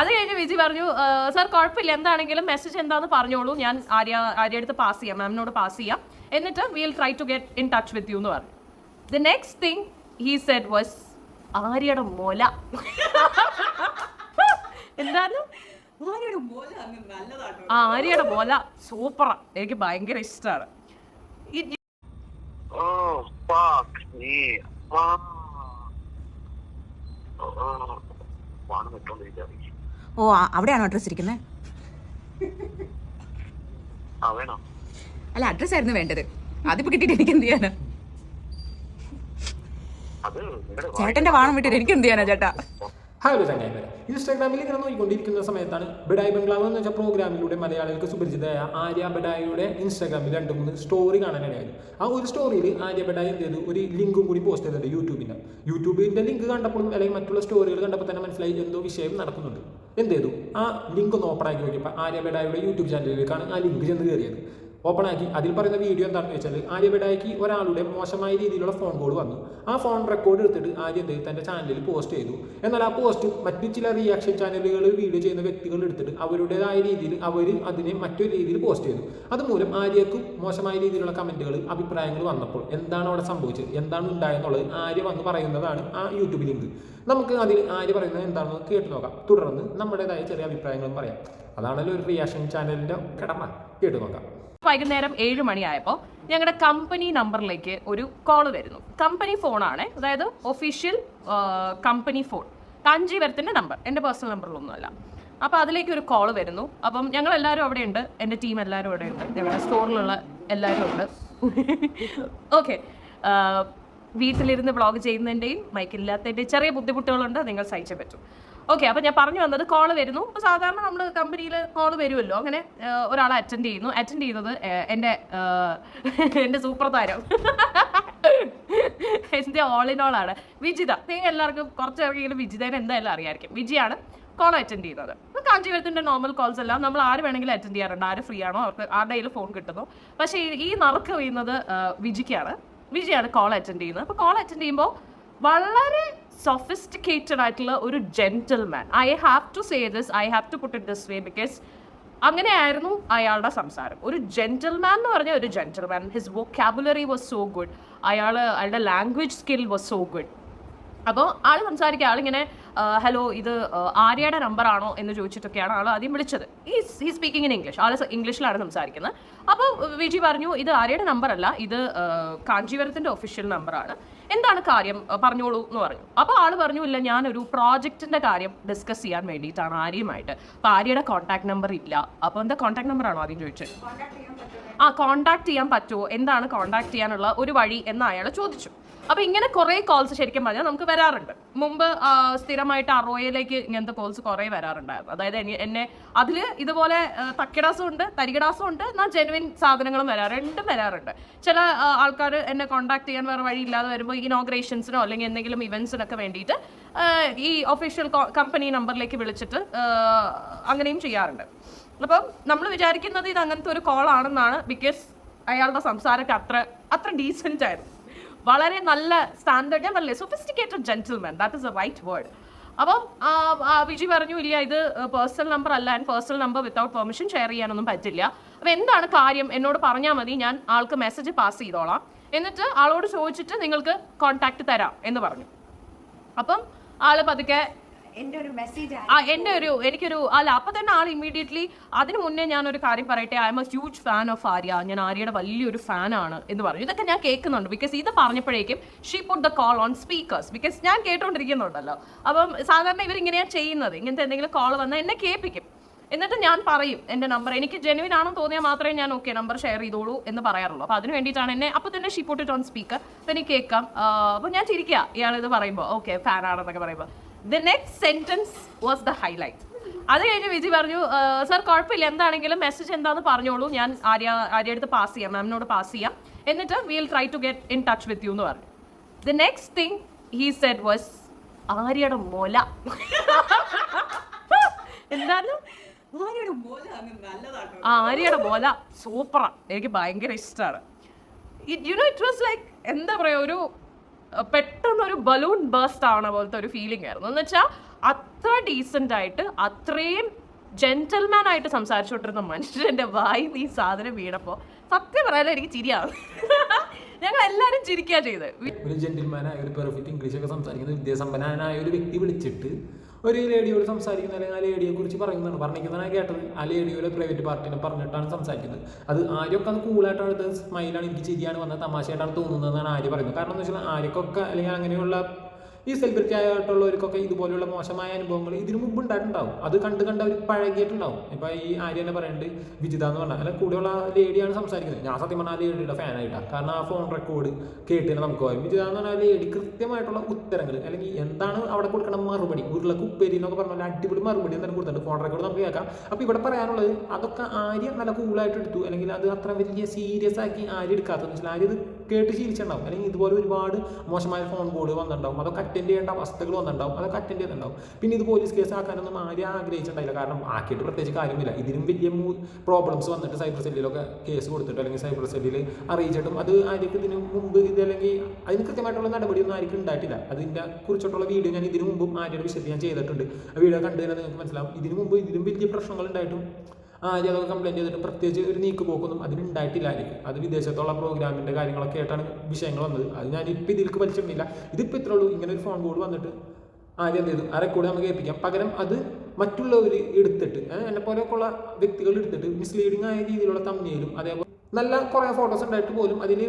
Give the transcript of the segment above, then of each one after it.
അത് കഴിഞ്ഞ് വിജി പറഞ്ഞു സർ കുഴപ്പമില്ല എന്താണെങ്കിലും മെസ്സേജ് എന്താന്ന് പറഞ്ഞോളൂ. ഞാൻ ആര്യ ആര്യ അടുത്ത് പാസ് ചെയ്യാം മാമിനോട് പാസ് ചെയ്യാം. എന്നിട്ട് will try to get in touch with you എന്ന് പറഞ്ഞു. The next thing he said was ആര്യയുടെ മൊല. എന്താണ് ആ ആര്യയുടെ മോല. സൂപ്പറാ. എനിക്ക് ഭയങ്കര ഇഷ്ടമാണ് ഓ ഓ വാണം ഓ അവിടെയാണോ അഡ്രസ് ഇരിക്കുന്നത് അല്ല അഡ്രസ് ആയിരുന്നു വേണ്ടത്. അതിപ്പോ കിട്ടിട്ട് എനിക്ക് എന്ത് ചെയ്യാനാ? ചേട്ടന്റെ വാണം വിട്ടിട്ട് എനിക്ക് എന്ത് ചെയ്യാനാ ചേട്ടാ? ഹലോ ചങ്ങായിമാരെ ഇൻസ്റ്റാഗ്രാമിൽ ഇങ്ങനെ നോക്കിക്കൊണ്ടിരിക്കുന്ന സമയത്താണ് ബഡായി ബംഗ്ലാവ് എന്ന് വെച്ച പ്രോഗ്രാമിലൂടെ മലയാളികൾക്ക് സുപരിചിതമായ ആര്യ ബഡായിയുടെ ഇൻസ്റ്റാഗ്രാമിൽ രണ്ട് മൂന്ന് സ്റ്റോറി കാണാനിടയായി ആ ഒരു സ്റ്റോറിയിൽ ആര്യ ബഡായി എന്ത് ചെയ്തു? ഒരു ലിങ്കും കൂടി പോസ്റ്റ് ചെയ്തിട്ടുണ്ട് യൂട്യൂബിന്റെ യൂട്യൂബിന്റെ ലിങ്ക് കണ്ടപ്പോഴും അല്ലെങ്കിൽ മറ്റുള്ള സ്റ്റോറികൾ കണ്ടപ്പോൾ തന്നെ മനസ്സിലായി എന്തോ വിഷയം നടക്കുന്നുണ്ട്. എന്ത് ചെയ്തു? ആ ലിങ്ക് ഒന്ന് ഓപ്പൺ ആക്കി നോക്കിയപ്പോൾ ആര്യ ബഡായിയുടെ യൂട്യൂബ് ചാനലിലേക്കാണ് ആ ലിങ്ക് ചെന്ന് കയറിയത്. ഓപ്പൺ ആക്കി. അതിൽ പറയുന്ന വീഡിയോ എന്താണെന്ന് വെച്ചാൽ ആര്യ ബഡായിക്ക് ഒരാളുടെ മോശമായ രീതിയിലുള്ള ഫോൺ കോൾ വന്നു. ആ ഫോൺ റെക്കോർഡ് എടുത്തിട്ട് ആര്യ എന്ത് തന്റെ ചാനലിൽ പോസ്റ്റ് ചെയ്തു. എന്നാൽ ആ പോസ്റ്റ് മറ്റു ചില റിയാക്ഷൻ ചാനലുകൾ വീഡിയോ ചെയ്യുന്ന വ്യക്തികൾ എടുത്തിട്ട് അവരുടേതായ രീതിയിൽ അവർ അതിനെ മറ്റൊരു രീതിയിൽ പോസ്റ്റ് ചെയ്തു. അതുമൂലം ആര്യക്കും മോശമായ രീതിയിലുള്ള കമന്റുകൾ അഭിപ്രായങ്ങൾ വന്നപ്പോൾ എന്താണ് അവിടെ സംഭവിച്ചത്? എന്താണ് ഉണ്ടായെന്നുള്ളത് ആര്യ വന്ന് പറയുന്നതാണ് ആ യൂട്യൂബ് ലിങ്ക് നമുക്ക് അതിൽ ആര്യ പറയുന്നത് എന്താണെന്ന് കേട്ട് നോക്കാം. തുടർന്ന് നമ്മുടേതായ ചെറിയ അഭിപ്രായങ്ങളും പറയാം. അതാണല്ലോ ഒരു റിയാക്ഷൻ ചാനലിന്റെ കടമ. കേട്ട് നോക്കാം. വൈകുന്നേരം ഏഴ് മണിയായപ്പോൾ ഞങ്ങളുടെ കമ്പനി നമ്പറിലേക്ക് ഒരു കോൾ വരുന്നു. കമ്പനി ഫോണാണ് അതായത് ഒഫീഷ്യൽ കമ്പനി ഫോൺ കാഞ്ചീപുരത്തിന്റെ നമ്പർ എന്റെ പേഴ്സണൽ നമ്പറിലൊന്നുമല്ല അപ്പോൾ അതിലേക്ക് ഒരു കോൾ വരുന്നു. അപ്പം ഞങ്ങൾ എല്ലാവരും അവിടെ ഉണ്ട് എന്റെ ടീം എല്ലാവരും അവിടെ ഉണ്ട് ഞങ്ങളുടെ സ്റ്റോറിലുള്ള എല്ലാവരും ഉണ്ട് ഓക്കെ വീട്ടിലിരുന്ന് വ്ളോഗ് ചെയ്യുന്നതിന്റെയും മൈക്കില്ലാത്തതിന്റെയും ചെറിയ ബുദ്ധിമുട്ടുകളുണ്ട്. നിങ്ങൾ സഹിച്ചേ പറ്റും. ഓക്കെ അപ്പോൾ ഞാൻ പറഞ്ഞു വന്നത് കോൾ വരുന്നു. അപ്പോൾ സാധാരണ നമ്മൾ കമ്പനിയിൽ കോൾ വരുമല്ലോ. അങ്ങനെ ഒരാൾ അറ്റൻഡ് ചെയ്യുന്നു. അറ്റൻഡ് ചെയ്യുന്നത് എന്റെ എന്റെ സൂപ്പർ താരം എന്റെ ഓൾ ഇൻ ഓൾ ആണ്. വിജിത. നിങ്ങൾ എല്ലാവർക്കും കുറച്ച് ഇറങ്ങിയാലും വിജിതേനെ എന്തായാലും അറിയായിരിക്കും. വിജിയാണ് കോൾ അറ്റൻഡ് ചെയ്യുന്നത്. കാഞ്ചീപുരത്തിന്റെ നോർമൽ കോൾസ് എല്ലാം നമ്മൾ ആര് വേണമെങ്കിലും അറ്റൻഡ് ചെയ്യാറുണ്ട്. ആര് ഫ്രീ ആണോ അവർക്ക് ആരുടെ കയ്യിൽ ഫോൺ കിട്ടുന്നു. പക്ഷേ ഈ- ഈ നറുക്ക് വീഴുന്നത് വിജിക്കാണ്. വിജിയാണ് കോൾ അറ്റൻഡ് ചെയ്യുന്നത്. അപ്പോൾ കോൾ അറ്റൻഡ് ചെയ്യുമ്പോൾ വളരെ സൊഫിസ്റ്റിക്കേറ്റഡ് ആയിട്ടുള്ള ഒരു gentleman I have to say this I have to put it this way because അങ്ങനെയായിരുന്നു അയാളുടെ സംസാരം. ഒരു ജെന്റിൽമാൻ എന്ന് പറഞ്ഞ ഒരു gentleman his vocabulary was so good അയാൾ അയാളുടെ language skill was so good അപ്പോൾ ആൾ സംസാരിക്കുക ആളിങ്ങനെ ഹലോ ഇത് ആര്യയുടെ നമ്പറാണോ എന്ന് ചോദിച്ചിട്ടൊക്കെയാണ് ആൾ ആദ്യം വിളിച്ചത്. ഈ ഈ സ്പീക്കിംഗ് ഇൻ ഇംഗ്ലീഷ് ആൾ ഇംഗ്ലീഷിലാണ് സംസാരിക്കുന്നത്. അപ്പോൾ വിജി പറഞ്ഞു ഇത് ആര്യയുടെ നമ്പർ അല്ല ഇത് കാഞ്ചീപുരത്തിന്റെ ഒഫീഷ്യൽ നമ്പറാണ് എന്താണ് കാര്യം? പറഞ്ഞോളൂ എന്ന് പറഞ്ഞു. അപ്പോൾ ആൾ പറഞ്ഞു ഇല്ല ഞാനൊരു പ്രോജക്റ്റിന്റെ കാര്യം ഡിസ്കസ് ചെയ്യാൻ വേണ്ടിയിട്ടാണ് ആര്യയുമായിട്ട്. അപ്പോൾ ആര്യയുടെ കോൺടാക്ട് നമ്പർ ഇല്ല. അപ്പോൾ എന്താ കോൺടാക്ട് നമ്പർ ആണോ ആദ്യം ചോദിച്ചത് ആ കോൺടാക്ട് ചെയ്യാൻ പറ്റുമോ? എന്താണ് കോൺടാക്ട് ചെയ്യാനുള്ള ഒരു വഴി എന്ന് അയാൾ ചോദിച്ചു. അപ്പൊ ഇങ്ങനെ കുറേ കോൾസ് ശരിക്കും പറഞ്ഞാൽ നമുക്ക് വരാറുണ്ട്. മുമ്പ് സ്ഥിരമായിട്ട് അറോയയിലേക്ക് ഇങ്ങനത്തെ കോൾസ് കുറേ വരാറുണ്ടായിരുന്നു. അതായത് എന്നെ അതിൽ ഇതുപോലെ തക്കിടാസും ഉണ്ട് തരികിടാസും ഉണ്ട് എന്നാൽ ജെനുവിൻ സാധനങ്ങളും വരാറുണ്ട് രണ്ടും വരാറുണ്ട്. ചില ആൾക്കാർ എന്നെ കോണ്ടാക്ട് ചെയ്യാൻ വേറെ വഴിയില്ലാതെ വരുമ്പോൾ ഇനോഗ്രേഷൻസിനോ അല്ലെങ്കിൽ എന്തെങ്കിലും ഇവന്റ്സിനൊക്കെ വേണ്ടിയിട്ട് ഈ ഒഫീഷ്യൽ കമ്പനി നമ്പറിലേക്ക് വിളിച്ചിട്ട് അങ്ങനെയും ചെയ്യാറുണ്ട്. അപ്പം നമ്മൾ വിചാരിക്കുന്നത് ഇത് അങ്ങനത്തെ ഒരു കോൾ ആണെന്നാണ് ബിക്കോസ് അയാളുടെ സംസാരമൊക്കെ അത്ര അത്ര ഡീസെന്റ് ആയിരുന്നു. വളരെ നല്ല സ്റ്റാൻഡേർഡ് ഞാൻ പറഞ്ഞില്ലേ sophisticated gentleman that is a right word അപ്പം വിജി പറഞ്ഞു ഇല്ല ഇത് പേഴ്സണൽ നമ്പർ അല്ല and personal number without permission share ചെയ്യാനൊന്നും പറ്റില്ല. അപ്പം എന്താണ് കാര്യം? എന്നോട് പറഞ്ഞാൽ മതി ഞാൻ ആൾക്ക് മെസ്സേജ് പാസ് ചെയ്തോളാം. എന്നിട്ട് ആളോട് ചോദിച്ചിട്ട് നിങ്ങൾക്ക് കോൺടാക്ട് തരാം എന്ന് പറഞ്ഞു. അപ്പം ആൾ പതുക്കെ എന്റെ ഒരു മെസ്സേജ് ആ എന്റെ ഒരു എനിക്കൊരു അല്ല അപ്പൊ തന്നെ ആൾ ഇമ്മീഡിയറ്റ്ലി അതിന് മുന്നേ ഞാൻ ഒരു കാര്യം പറയട്ടെ I'm a huge fan of Arya. ഞാൻ ആര്യയുടെ വലിയൊരു ഫാൻ ആണ് എന്ന് പറഞ്ഞു. ഇതൊക്കെ ഞാൻ കേൾക്കുന്നുണ്ട്. ബിക്കോസ് ഇത് പറഞ്ഞപ്പോഴേക്കും she put the call on speakers because ഞാൻ കേട്ടോണ്ടിരിക്കുന്നുണ്ടല്ലോ. അപ്പം സാധാരണ ഇവർ ഇങ്ങനെയാണ് ചെയ്യുന്നത്. ഇങ്ങനത്തെ എന്തെങ്കിലും കോൾ വന്നാൽ എന്നെ കേൾപ്പിക്കും. എന്നിട്ട് ഞാൻ പറയും എന്റെ നമ്പർ എനിക്ക് ജെനുവിൻ ആണെന്ന് തോന്നിയാൽ മാത്രമേ ഞാൻ ഓക്കെ നമ്പർ ഷെയർ ചെയ്തോളൂ എന്ന് പറയാറുള്ളൂ. അപ്പോൾ അതിന് വേണ്ടിയിട്ടാണ് എന്നെ അപ്പോൾ തന്നെ she put it on speaker തന്നെ കേൾക്കാം. അപ്പോൾ ഞാൻ ചിരിക്കുക ഇയാളിത് പറയുമ്പോൾ ഓക്കെ ഫാൻ ആണെന്നൊക്കെ പറയുമ്പോൾ the next sentence was the highlight അത് കഴിഞ്ഞ് വിജി പറഞ്ഞു സർ കുഴപ്പമില്ല. എന്താണെങ്കിലും മെസ്സേജ് എന്താണെന്ന് പറഞ്ഞോളൂ. ഞാൻ ആര്യ ആര്യ അടുത്ത് പാസ് ചെയ്യാം. മാമിനോട് പാസ് ചെയ്യാം. എന്നിട്ട് will try to get in touch with you എന്ന് പറഞ്ഞു. The next thing he said was ആര്യയുടെ മൊല. എന്താണ് ആര്യയുടെ മോല സൂപ്പറാണ് എനിക്ക് ഭയങ്കര ഇഷ്ടമാണ് you know it was like എന്താ പറയുക ഒരു അഹ് പെട്ടെന്ന് ഒരു ബലൂൺ ബേസ്റ്റ് ആവണ പോലത്തെ ഒരു ഫീലിംഗ് ആയിരുന്നു. എന്ന് വെച്ചാൽ അത്ര ഡീസന്റ് ആയിട്ട് അത്രയും ജെന്റൽമാൻ ആയിട്ട് സംസാരിച്ചുകൊണ്ടിരുന്ന മനുഷ്യന്റെ വായി ഈ സാധനം വീണപ്പോൾ സത്യം പറയാനും എനിക്ക് ചിരിയാവും ഞങ്ങൾ എല്ലാവരും ചിരിക്കുക ചെയ്ത് ഒരു ജെന്റിൽമാനായ ഒരു പെർഫെക്റ്റ് ഇംഗ്ലീഷ് ഒക്കെ സംസാരിക്കുന്ന വിദ്യാസമ്പന്നനായ ഒരു വ്യക്തി വിളിച്ചിട്ട് ഒരു ലേഡിയോട് സംസാരിക്കുന്ന അല്ലെങ്കിൽ ആ ലേഡിയെ കുറിച്ച് പറയുന്നതാണ്. പറഞ്ഞിരിക്കുന്നതാണ് കേട്ടത്. ആ ലേഡിയോടെ പ്രൈവറ്റ് പാർട്ടിനെ പറഞ്ഞിട്ടാണ് സംസാരിക്കുന്നത്. അത് ആര്യൊക്കെ അത് കൂളായിട്ടാണ് എടുത്തത്. സ്മൈലാണ് എനിക്ക് ചിരിയാണ് വന്നത്. തമാശയായിട്ടാണ് തോന്നുന്നതെന്നാണ് ആര്യ പറയുന്നത്. കാരണം എന്ന് വെച്ചാൽ ആര്യക്കൊക്കെ അല്ലെങ്കിൽ അങ്ങനെയുള്ള ഈ സെലിബ്രിറ്റി ആയിട്ടുള്ളവർക്കൊക്കെ ഇതുപോലെയുള്ള മോശമായ അനുഭവങ്ങൾ ഇതിനു മുമ്പ് ഉണ്ടായിട്ടുണ്ടാവും. അത് കണ്ട് കണ്ട് അവർ പഴകിയിട്ടുണ്ടാവും. ഇപ്പൊ ഈ ആര്യ തന്നെ പറയുന്നുണ്ട് വിജിത എന്ന് പറഞ്ഞാൽ അല്ല കൂടെയുള്ള ലേഡിയാണ് സംസാരിക്കുന്നത്. ഞാൻ സത്യം പറഞ്ഞാൽ ആ ലേഡിയുടെ ഫാനായിട്ടാണ് കാരണം ആ ഫോൺ റെക്കോർഡ് കേട്ടിട്ട് നമുക്ക് പോയി വിജിത എന്ന് പറഞ്ഞാൽ ലേഡി കൃത്യമായിട്ടുള്ള ഉത്തരങ്ങൾ അല്ലെങ്കിൽ എന്താണ് അവിടെ കൊടുക്കണം മറുപടി ഉരുളക്ക് ഉപ്പേരി എന്നൊക്കെ പറഞ്ഞാൽ അടിപൊളി മറുപടി എന്താണ് കൊടുത്തിട്ടുണ്ട്. ഫോൺ റെക്കോർഡ് നമുക്ക് കേൾക്കാം. അപ്പോൾ ഇവിടെ പറയാനുള്ളത് അതൊക്കെ ആര്യ നല്ല കൂളായിട്ട് എടുത്തു. അല്ലെങ്കിൽ അത് അത്ര വലിയ സീരിയസ് ആക്കി ആര്യ എടുക്കാത്തതെന്ന് വെച്ചാൽ ആര്യ ഇത് കേട്ട് ശീലിച്ചിട്ടുണ്ടാവും. അല്ലെങ്കിൽ ഇതുപോലെ ഒരുപാട് മോശമായ ഫോൺ കോൾ വന്നിട്ടുണ്ടാവും. അതൊക്കെ അറ്റൻഡ് ചെയ്യേണ്ട അവസ്ഥകൾ വന്നിട്ടുണ്ടാവും. അതൊക്കെ അറ്റൻഡ് ചെയ്യുന്നുണ്ടാവും പിന്നെ ഇത് പോലീസ് കേസ് ആക്കാനൊന്നും ആരും ആഗ്രഹിച്ചിട്ടുണ്ടായില്ല. കാരണം ആക്കിയിട്ട് പ്രത്യേകിച്ച് കാര്യമില്ല. ഇതിനും വലിയ പ്രോബ്ലംസ് വന്നിട്ട് സൈബർ സെല്ലിലൊക്കെ കേസ് കൊടുത്തിട്ട് അല്ലെങ്കിൽ സൈബർ സെല്ലിൽ അറിയിച്ചിട്ടും അത് ആയിരിക്കും ഇതിന് മുമ്പ് ഇത് അല്ലെങ്കിൽ അതിന് കൃത്യമായിട്ടുള്ള നടപടിയൊന്നും ആർക്കും ഉണ്ടായിട്ടില്ല. അതിന്റെ കുറിച്ചിട്ടുള്ള വീഡിയോ ഞാൻ ഇതിനു മുമ്പും ആരുടെ വിശദീകരണം ചെയ്തിട്ടുണ്ട്. ആ വീഡിയോ കണ്ടു നിങ്ങൾക്ക് മനസ്സിലാവും. ഇതിനു മുമ്പ് ഇതിലും വലിയ പ്രശ്നങ്ങൾ ഉണ്ടായിട്ടും ആര്യ അതൊക്കെ കംപ്ലൈന്റ് ചെയ്തിട്ട് പ്രത്യേകിച്ച് ഒരു നീക്കുപോക്കൊന്നും പോക്കൊന്നും അതിനുണ്ടായിട്ടില്ലായിരിക്കും അത് വിദേശത്തുള്ള പ്രോഗ്രാമിന്റെ കാര്യങ്ങളൊക്കെ ആയിട്ടാണ് വിഷയങ്ങൾ വന്നത്. അത് ഞാൻ ഇപ്പം ഇതിലേക്ക് വലിച്ചിട്ടില്ല ഇതിപ്പോൾ ഇത്രേ ഉള്ളൂ. ഇങ്ങനെ ഒരു ഫോൺ കോൾ വന്നിട്ട് ആദ്യം എന്ത് ചെയ്തു? ആരെ കൂടെ നമുക്ക് ഏൽപ്പിക്കാം. പകരം അത് മറ്റുള്ളവർ എടുത്തിട്ട് എന്നെ പോലെയൊക്കെയുള്ള വ്യക്തികൾ എടുത്തിട്ട് മിസ്ലീഡിങ് ആയ രീതിയിലുള്ള തമ്മിലും അതേപോലെ നല്ല കുറേ ഫോട്ടോസ് ഉണ്ടായിട്ട് പോലും അതിൽ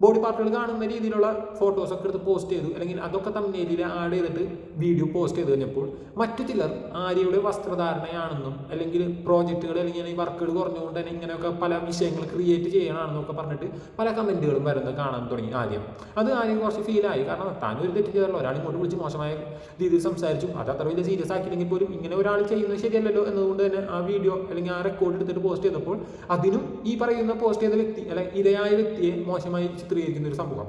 ബോഡി പാർട്ടുകൾ കാണുന്ന രീതിയിലുള്ള ഫോട്ടോസ് ഒക്കെ എടുത്ത് പോസ്റ്റ് ചെയ്തു. അല്ലെങ്കിൽ അതൊക്കെ തമ്മിലിൽ ആഡ് ചെയ്തിട്ട് വീഡിയോ പോസ്റ്റ് ചെയ്ത് കഴിഞ്ഞപ്പോൾ മറ്റു ചിലർ ആര്യയുടെ വസ്ത്രധാരണയാണെന്നും അല്ലെങ്കിൽ പ്രോജക്റ്റുകൾ അല്ലെങ്കിൽ വർക്കുകൾ കുറഞ്ഞുകൊണ്ട് തന്നെ ഇങ്ങനെയൊക്കെ പല വിഷയങ്ങൾ ക്രിയേറ്റ് ചെയ്യണമെന്നൊക്കെ പറഞ്ഞിട്ട് പല കമന്റുകളും വരുന്നത് കാണാൻ തുടങ്ങി ആദ്യം. അത് ആദ്യം കുറച്ച് ഫീലായി കാരണം താൻ ഒരു തെറ്റ് ചെയ്തല്ലോ ഒരാൾ ഇങ്ങോട്ട് വിളിച്ച് മോശമായ രീതിയിൽ സംസാരിച്ചു. അത് അത്ര വലിയ സീരിയസ് ആക്കിയില്ലെങ്കിൽ പോലും ഇങ്ങനെ ഒരാൾ ചെയ്യുന്നത് ശരിയല്ലല്ലോ എന്നതുകൊണ്ട് തന്നെ ആ വീഡിയോ അല്ലെങ്കിൽ ആ റെക്കോർഡ് എടുത്തിട്ട് പോസ്റ്റ് ചെയ്തപ്പോൾ അതിനും ഈ പറയുന്ന പോസ്റ്റ് ചെയ്ത വ്യക്തി അല്ലെങ്കിൽ ഇരയായ വ്യക്തിയെ മോശമായി ചിത്രീകരിക്കുന്ന ഒരു സമൂഹം.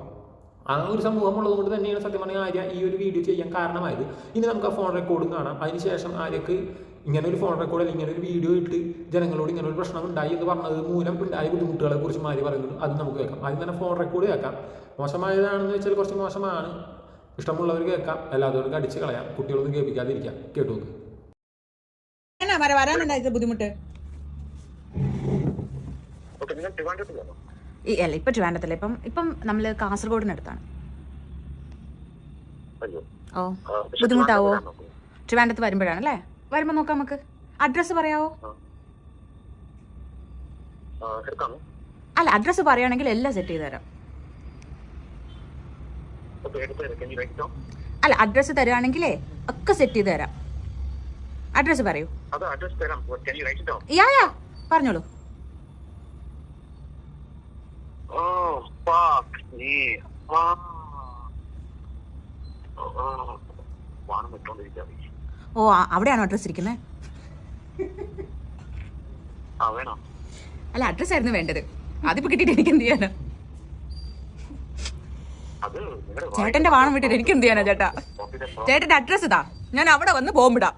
ആ ഒരു സമൂഹം ഉള്ളതുകൊണ്ട് തന്നെയാണ് സത്യം പറഞ്ഞാൽ ആര്യ ഈ ഒരു വീഡിയോ ചെയ്യാൻ കാരണമായത്. ഇനി നമുക്ക് ആ ഫോൺ റെക്കോർഡും കാണാം. അതിനുശേഷം ആര്യക്ക് ഇങ്ങനെ ഒരു ഫോൺ റെക്കോർഡ് അല്ലെങ്കിൽ ഇങ്ങനെ ഒരു വീഡിയോ ഇട്ട് ജനങ്ങളോട് ഇങ്ങനെ ഒരു പ്രശ്നം ഉണ്ടായി എന്ന് പറഞ്ഞത് മൂലം ഉണ്ടായ ബുദ്ധിമുട്ടുകളെ കുറിച്ച് മാറി പറയുന്നുണ്ട്. അത് നമുക്ക് കേൾക്കാം. ആദ്യം തന്നെ ഫോൺ റെക്കോർഡ് കേൾക്കാം. മോശമായതാണെന്ന് വെച്ചാൽ കുറച്ച് മോശമാണ്. ഇഷ്ടമുള്ളവർ കേൾക്കാം. അല്ലാത്തവർക്ക് അടിച്ച് കളയാം. കുട്ടികളൊന്നും കേൾപ്പിക്കാതിരിക്കാം. കേട്ടു നോക്ക്. വരാനുണ്ടായത് ബുദ്ധിമുട്ട്? ഓക്കെ നിങ്ങൾ ട്രിവാൻഡ്രത്തിലാണോ ഈ അല്ല ഇപ്പൊ ട്രിവാൻഡ്രത്തല്ല? ഇപ്പം ഇപ്പം നമ്മൾ കാസർഗോഡിനടുത്താണ്. ഓ ബുദ്ധിമുട്ടാവോ? ട്രിവാൻഡത്ത് വരുമ്പോഴാണ് അല്ലേ? വരുമ്പോൾ നോക്കാം നമുക്ക്. അഡ്രസ്സ് പറയാവോ? അല്ല അഡ്രസ്സ് പറയുകയാണെങ്കിൽ എല്ലാം സെറ്റ് ചെയ്ത് തരാം. അല്ല അഡ്രസ്സ് തരുവാണെങ്കിലേ ഒക്കെ സെറ്റ് ചെയ്ത് തരാം. അഡ്രസ്സ് പറയൂ. യാ യാ പറഞ്ഞോളൂ ഓ ആ ആ, വാണം വിട്ടോണ്ടിരിക്കാതെ ഓ അവിടെയാണോ അഡ്രസ്സ് ഇരിക്കുന്നത് അല്ല അഡ്രസ്സ് ആയിരുന്നു വേണ്ടത്. അതിപ്പോ കിട്ടിയിട്ട് എനിക്ക് എന്ത് ചെയ്യാനാ? ചേട്ടന്റെ വാണം വിട്ടിട്ട് എനിക്ക് എന്ത് ചെയ്യാനാ ചേട്ടാ? ചേട്ടന്റെ അഡ്രസ് ഇതാ. ഞാൻ അവിടെ വന്ന് ബോംബിടാം.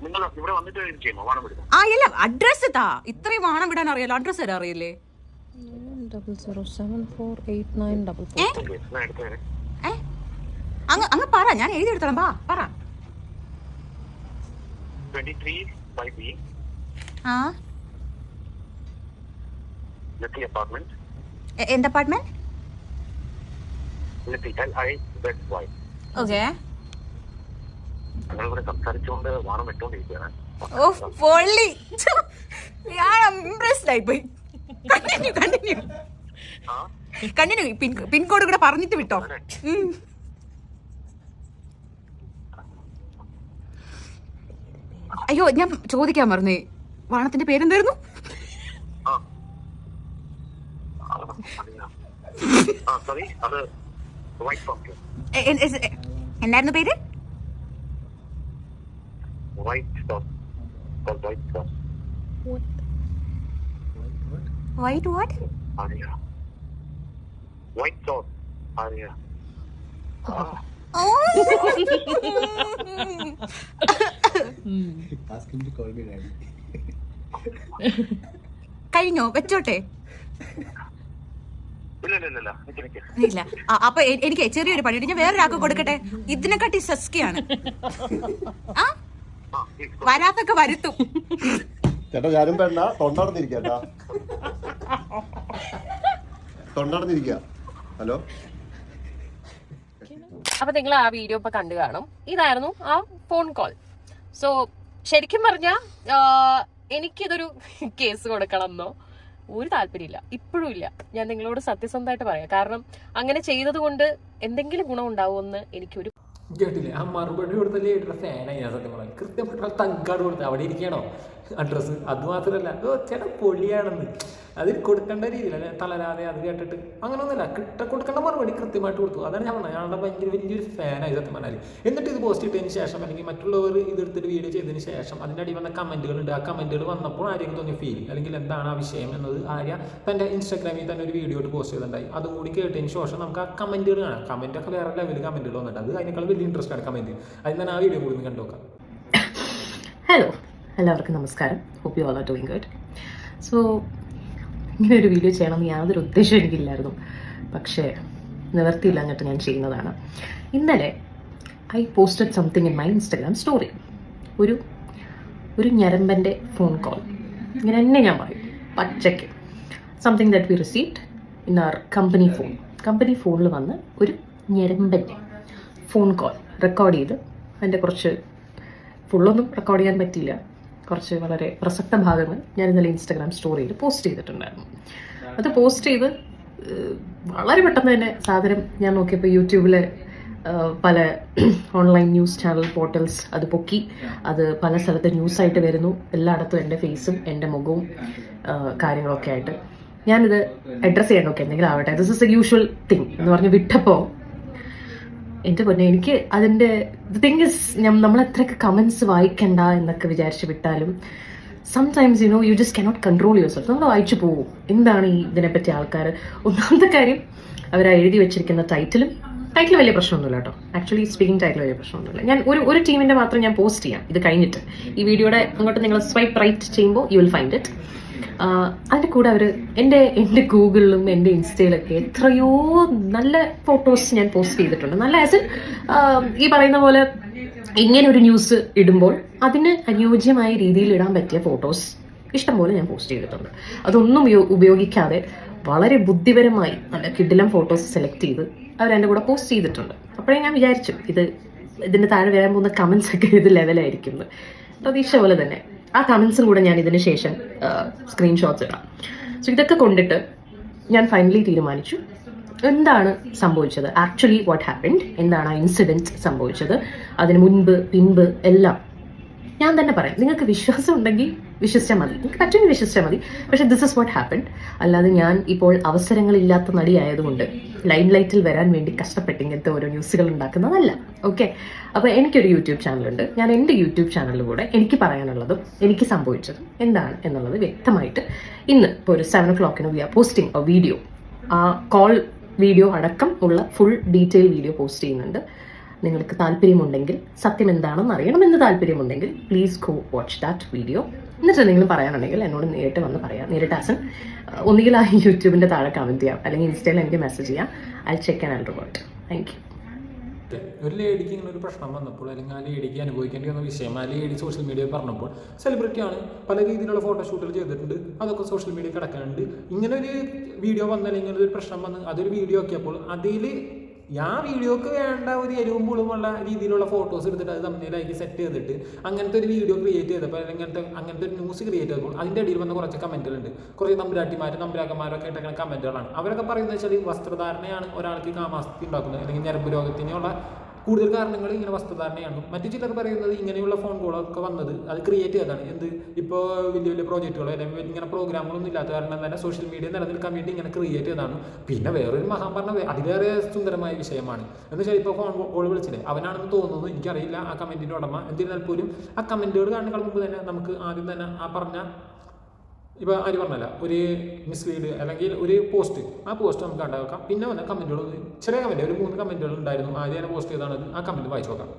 നിങ്ങൾ ഇവിടെ വന്നിട്ട് ചെയ്യുമോ? വാണം വിടുമോ ആ ഇല്ല അഡ്രസ് ഇതാ. ഇത്രയും വാണം വിടാൻ അറിയാലോ. അഡ്രസ് തരാൻ അറിയില്ലേ? Double zero seven four eight nine double അങ്ങ് അങ്ങ് പറ ഞാൻ എഴുതിയെടുത്തോളാം വാ പറ. ട്വന്റി ത്രീ ബൈ ആ. എന്ത് അപ്പാർട്ട്മെന്റ് ഓക്കെ ഞങ്ങളിവിടെ സംസാരിച്ചുകൊണ്ട് വാണം വിട്ടോണ്ടിരിക്കുകയാണ് ഓ പൊള്ളി. ഞാൻ ഇംപ്രസ്ഡ് ആയി പോയി കണ്ടിന്യൂ കണ്ടിന്യൂ ആ കണ്ടിന്യൂ പിൻ പിൻകോഡ് കൂടെ പറഞ്ഞിട്ട് വിട്ടോ. അയ്യോ ഞാൻ ചോദിക്കാൻ മറന്നേ. വാണത്തിന്റെ പേരെന്തായിരുന്നു? എന്നായിരുന്നു ആ, എ- എ- എ- എന്നായിരുന്നു പേര് white sauce white sauce white what അറിയാ വൈറ്റ് സോസ് അറിയാ Ask him to call me daddy. കഴിഞ്ഞോ? വെച്ചോട്ടെ. ഇല്ല. അപ്പൊ എനിക്ക് ചെറിയൊരു പണിയുണ്ട്. ഞാൻ വേറൊരാൾക്ക് കൊടുക്കട്ടെ? ഇതിനെക്കാട്ടി സെസ്കിയാണ്. ആ? വരാത്തൊക്കെ വരുത്തും. ചേട്ടാ ഞാനും പെണ്ണ. തൊണ്ടടന്നിരിക്കട്ടാ തൊണ്ടടന്നിരിക്ക ഹലോ? അപ്പൊ നിങ്ങൾ ആ വീഡിയോ ഇപ്പൊ കണ്ടു കാണും. ഇതായിരുന്നു ആ ഫോൺ കോൾ സോ ശരിക്കും പറഞ്ഞ എനിക്കിതൊരു കേസ് കൊടുക്കണമെന്നോ? ഒരു താല്പര്യമില്ല. ഇപ്പോഴും ഇല്ല. ഞാൻ നിങ്ങളോട് സത്യസന്ധമായിട്ട് പറയാം. കാരണം അങ്ങനെ ചെയ്തത് കൊണ്ട് എന്തെങ്കിലും ഗുണം ഉണ്ടാവുമെന്ന് എനിക്കൊരു കേട്ടില്ലേ? ആ മറുപടി കൊടുത്തല്ലേ ഫാനായി ഞാൻ സത്യം പറഞ്ഞാൽ കൃത്യപ്പെട്ട തങ്കാട് കൊടുത്ത്. അവിടെ ഇരിക്കണോ? അഡ്രസ്സ് അത് മാത്രമല്ല ഓ ചില പൊളിയാണെന്ന്. അതിൽ കൊടുക്കേണ്ട രീതിയിലല്ലേ തളരാതെ അത് കേട്ടിട്ട്. അങ്ങനെയൊന്നുമില്ല കിട്ട കൊടുക്കേണ്ട മറുപടി കൃത്യമായിട്ട് കൊടുത്തു. അതാണ് ഞാൻ പറഞ്ഞത്. ഞങ്ങളുടെ ഭയങ്കര വലിയൊരു ഫാനായി സത്യം പറഞ്ഞാൽ എന്നിട്ട് ഇത് പോസ്റ്റ് ഇട്ടതിന് ശേഷം അല്ലെങ്കിൽ മറ്റുള്ളവർ ഇതെടുത്തിട്ട് വീഡിയോ ചെയ്തതിന് ശേഷം അതിന്റെ അടി വന്ന കമന്റുകളുണ്ട് ആ കമന്റുകൾ വന്നപ്പോൾ ആരെങ്കിലും തോന്നിയ ഫീൽ അല്ലെങ്കിൽ എന്താണ് ആ വിഷയം എന്നത് ആര്യ തന്റെ ഇൻസ്റ്റാഗ്രാമിൽ തന്നെ ഒരു വീഡിയോ ഇട്ട് പോസ്റ്റ് ചെയ്തിട്ടുണ്ടായി. അതും കൂടി കേട്ടതിന് ശേഷം നമുക്ക് ആ കമന്റുകൾ കാണാം. കമന്റൊക്കെ വേറെ ലെവലിൽ കമന്റുകൾ വന്നിട്ട് അത് അതിനേക്കാൾ വലിയ ഇൻട്രസ്റ്റ് ആണ് കമന്റ് അതിന് തന്നെ ആ വീഡിയോ കൂടി കണ്ടു നോക്കാം ഹലോ എല്ലാവർക്കും നമസ്കാരം. Hope you all are doing good so ഇങ്ങനെ ഒരു വീഡിയോ ചെയ്യണമെന്ന് യാതൊരു ഉദ്ദേശവും എനിക്കില്ലായിരുന്നു. പക്ഷേ നിവർത്തിയില്ലാഞ്ഞിട്ട് ഞാൻ ചെയ്യുന്നതാണ്. ഇന്നലെ I posted something in my Instagram story ഒരു ഒരു ഞരമ്പന്റെ ഫോൺ കോൾ ഇങ്ങനെ തന്നെ ഞാൻ പറയും. പച്ചയ്ക്ക്. Something that we received in our company phone company ഫോണിൽ വന്ന് ഒരു ഞരമ്പന്റെ ഫോൺ കോൾ റെക്കോർഡ് ചെയ്ത്. അതിന്റെ കുറച്ച് ഫുള്ളൊന്നും റെക്കോർഡ് ചെയ്യാൻ പറ്റിയില്ല. കുറച്ച് വളരെ പ്രസക്ത ഭാഗങ്ങൾ ഞാൻ ഇന്നലെ ഇൻസ്റ്റാഗ്രാം സ്റ്റോറിയിൽ പോസ്റ്റ് ചെയ്തിട്ടുണ്ടായിരുന്നു. അത് പോസ്റ്റ് ചെയ്ത് വളരെ പെട്ടെന്ന് തന്നെ സാധനം ഞാൻ നോക്കിയപ്പോൾ യൂട്യൂബിലെ പല ഓൺലൈൻ ന്യൂസ് ചാനൽ പോർട്ടൽസ് അത് പൊക്കി. അത് പല സ്ഥലത്ത് ന്യൂസായിട്ട് വരുന്നു. എല്ലായിടത്തും എന്റെ ഫേസും എന്റെ മുഖവും കാര്യങ്ങളൊക്കെ ആയിട്ട്. ഞാനിത് അഡ്രസ്സ് ചെയ്യാൻ നോക്കി എന്തെങ്കിലും ആവട്ടെ. This is a usual thing എന്ന് പറഞ്ഞ് വിട്ടപ്പോൾ എന്റെ പൊന്നെ എനിക്ക് അതിന്റെ തിങ് ഇസ് നമ്മൾ എത്രയൊക്കെ കമൻസ് വായിക്കണ്ട എന്നൊക്കെ വിചാരിച്ച് വിട്ടാലും sometimes you know you just cannot control yourself നമ്മൾ വായിച്ചു പോകും. എന്താണ് ഈ ഇതിനെപ്പറ്റി ആൾക്കാർ ഒന്നാമത്തെ കാര്യം അവർ എഴുതി വെച്ചിരിക്കുന്ന ടൈറ്റിലും ടൈറ്റിൽ വലിയ പ്രശ്നമൊന്നുമില്ല കേട്ടോ. ആക്ച്വലി സ്പീക്കിംഗ് ടൈറ്റിൽ വലിയ പ്രശ്നമൊന്നുമില്ല. ഞാൻ ഒരു ഒരു ടീമിന്റെ മാത്രം ഞാൻ പോസ്റ്റ് ചെയ്യാം. ഇത് കഴിഞ്ഞിട്ട്. ഈ വീഡിയോയുടെ അങ്ങോട്ട് നിങ്ങൾ സ്വൈപ്പ് റൈറ്റ് ചെയ്യുമ്പോൾ യു വിൽ ഫൈൻഡ് ഇറ്റ് അതിന്റെ കൂടെ അവർ എന്റെ എന്റെ ഗൂഗിളിലും എന്റെ ഇൻസ്റ്റയിലൊക്കെ എത്രയോ നല്ല ഫോട്ടോസ് ഞാൻ പോസ്റ്റ് ചെയ്തിട്ടുണ്ട്. നല്ല ആസ് ഈ പറയുന്ന പോലെ ഇങ്ങനെ ഒരു ന്യൂസ് ഇടുമ്പോൾ അതിന് അനുയോജ്യമായ രീതിയിൽ ഇടാൻ പറ്റിയ ഫോട്ടോസ് ഇഷ്ടംപോലെ ഞാൻ പോസ്റ്റ് ചെയ്തിട്ടുണ്ട്. അതൊന്നും ഉപയോഗിക്കാതെ വളരെ ബുദ്ധിപരമായി നല്ല കിഡിലം ഫോട്ടോസ് സെലക്ട് ചെയ്ത് അവരെന്റെ കൂടെ പോസ്റ്റ് ചെയ്തിട്ടുണ്ട്. അപ്പോഴേ ഞാൻ വിചാരിച്ചു ഇത് ഇതിന്റെ താഴെ വരാൻ പോകുന്ന കമൻസ് ഒക്കെ ഇത് ലെവലായിരിക്കും എന്ന്. പ്രതീക്ഷ പോലെ തന്നെ. ആ കമൻസും കൂടെ ഞാൻ ഇതിന് ശേഷം സ്ക്രീൻഷോട്ട്സ് ഇടാം. സോ ഇതൊക്കെ കൊണ്ടിട്ട് ഞാൻ ഫൈനലി തീരുമാനിച്ചു. എന്താണ് സംഭവിച്ചത്? ആക്ച്വലി വാട്ട് ഹാപ്പൻഡ് എന്താണ് ആ ഇൻസിഡന്റ് സംഭവിച്ചത്? അതിന് മുൻപ് പിൻപ് എല്ലാം. ഞാൻ തന്നെ പറയാം. നിങ്ങൾക്ക് വിശ്വാസം ഉണ്ടെങ്കിൽ വിശ്വസിച്ചാൽ മതി. എനിക്ക് പറ്റുമെങ്കിൽ വിശ്വസിച്ചാൽ മതി. പക്ഷേ ദിസ് ഇസ് വാട്ട് ഹാപ്പൺ അല്ലാതെ ഞാൻ ഇപ്പോൾ അവസരങ്ങളില്ലാത്ത നടിയായതുകൊണ്ട് ലൈം ലൈറ്റിൽ വരാൻ വേണ്ടി കഷ്ടപ്പെട്ട് ഇങ്ങനത്തെ ഓരോ ന്യൂസുകൾ ഉണ്ടാക്കുന്നതല്ല. ഓക്കെ അപ്പോൾ എനിക്കൊരു യൂട്യൂബ് ചാനലുണ്ട്. ഞാൻ എന്റെ യൂട്യൂബ് ചാനലിലൂടെ എനിക്ക് പറയാനുള്ളതും എനിക്ക് സംഭവിച്ചതും എന്താണ് എന്നുള്ളത് വ്യക്തമായിട്ട് ഇന്ന് ഇപ്പോൾ ഒരു സെവൻ ഒ ക്ലോക്കിന് വി ആർ പോസ്റ്റിംഗ് വീഡിയോ ആ കോൾ വീഡിയോ അടക്കം ഉള്ള ഫുൾ ഡീറ്റെയിൽ വീഡിയോ പോസ്റ്റ് ചെയ്യുന്നുണ്ട്. നിങ്ങൾക്ക് താല്പര്യമുണ്ടെങ്കിൽ സത്യം എന്താണെന്ന് അറിയണമെന്ന് താല്പര്യമുണ്ടെങ്കിൽ please go watch that video എന്നിട്ട് എന്തെങ്കിലും പറയാനുണ്ടെങ്കിൽ എന്നോട് നേരിട്ട് വന്ന് പറയാം. നേരിട്ട് ആസൻ ഒന്നുകിൽ ആ യൂട്യൂബിന്റെ താഴെ കമന്റ് ചെയ്യാം. അല്ലെങ്കിൽ ഇൻസ്റ്റയിൽ എനിക്ക് മെസ്സേജ് ചെയ്യാം. I check and and report thank you ഒരു ലേഡിക്ക് ഇങ്ങനെ ഒരു പ്രശ്നം വന്നപ്പോൾ അല്ലെങ്കിൽ ആ ലേഡിക്ക് അനുഭവിക്കേണ്ടി വന്ന വിഷയം ആ ലേഡി സോഷ്യൽ മീഡിയയിൽ പറഞ്ഞപ്പോൾ സെലിബ്രിറ്റിയാണ് പല രീതിയിലുള്ള ഫോട്ടോഷൂട്ടുകൾ ചെയ്തിട്ടുണ്ട്. അതൊക്കെ സോഷ്യൽ മീഡിയ കിടക്കാനുണ്ട് ഇങ്ങനെ ഒരു വീഡിയോ വന്നാൽ ഇങ്ങനെ ഒരു പ്രശ്നം വന്ന് അതൊരു വീഡിയോ ആക്കിയപ്പോൾ അതിൽ ആ വീഡിയോക്ക് വേണ്ട ഒരു എരിവും പുളുമുള്ള രീതിയിലുള്ള ഫോട്ടോസ് എടുത്തിട്ട് അത് തമ്മിലാക്കി സെറ്റ് ചെയ്തിട്ട് അങ്ങനത്തെ ഒരു വീഡിയോ ക്രിയേറ്റ് ചെയ്തപ്പോൾ അങ്ങനത്തെ അങ്ങനത്തെ ഒരു ന്യൂസ് ക്രിയേറ്റ് ചെയ്തപ്പോൾ അതിന്റെ ഇടയിൽ വന്ന കുറച്ച് കമന്റുകളുണ്ട് കുറേ നമ്പുരാട്ടിമാരും നമ്പുരാക്കന്മാരൊക്കെ ഇട്ടേക്കുന്ന കമന്റുകളാണ് അവരൊക്കെ പറയുന്നത് വെച്ചാൽ വസ്ത്രധാരണയാണ് ഒരാൾക്ക് കാമാസ്തി ഉണ്ടാക്കുന്നത് അല്ലെങ്കിൽ ഞരമ്പ് രോഗത്തിനുള്ള കൂടുതൽ കാരണങ്ങൾ ഇങ്ങനെ വസ്തുധാരണയാണ്. മറ്റു ചിലർ പറയുന്നത് ഇങ്ങനെയുള്ള ഫോൺ കോളൊക്കെ വന്നത് അത് ക്രിയേറ്റ് ചെയ്തതാണ്. എന്ത്? ഇപ്പോൾ വലിയ വലിയ പ്രോജക്റ്റുകളോ അല്ലെങ്കിൽ ഇങ്ങനെ പ്രോഗ്രാമുകളൊന്നും ഇല്ലാത്ത കാരണം തന്നെ സോഷ്യൽ മീഡിയ നിലനിൽക്കാൻ വേണ്ടി ഇങ്ങനെ ക്രിയേറ്റ് ചെയ്തതാണ്. പിന്നെ വേറൊരു മഹാൻ പറഞ്ഞ അതിലേറെ സുന്ദരമായ വിഷയമാണ്. എന്ന് വെച്ചാൽ ഇപ്പോൾ ഫോൺ കോൾ വിളിച്ചില്ലേ? അവനാണെന്ന് തോന്നുന്നു എനിക്കറിയില്ല. ആ കമന്റിന്റെ ഉടമ. എന്നിരുന്നാൽ പോലും ആ കമന്റുകൾ കാണുന്നതിനേക്കാൾ മുമ്പ് തന്നെ നമുക്ക് ആദ്യം തന്നെ ആ പറഞ്ഞ ഇപ്പോൾ ആര് പറഞ്ഞല്ല ഒരു മിസ്ലീഡ് അല്ലെങ്കിൽ ഒരു പോസ്റ്റ് ആ പോസ്റ്റ് നമുക്ക് ഉണ്ടാക്കാം പിന്നെ വന്ന കമന്റുകൾ ചെറിയ കമന്റ് ഒരു മൂന്ന് കമന്റുകൾ ഉണ്ടായിരുന്നു. ആദ്യം തന്നെ പോസ്റ്റ് ചെയ്താണ്. ആ കമന്റ് വായിച്ചു നോക്കാം.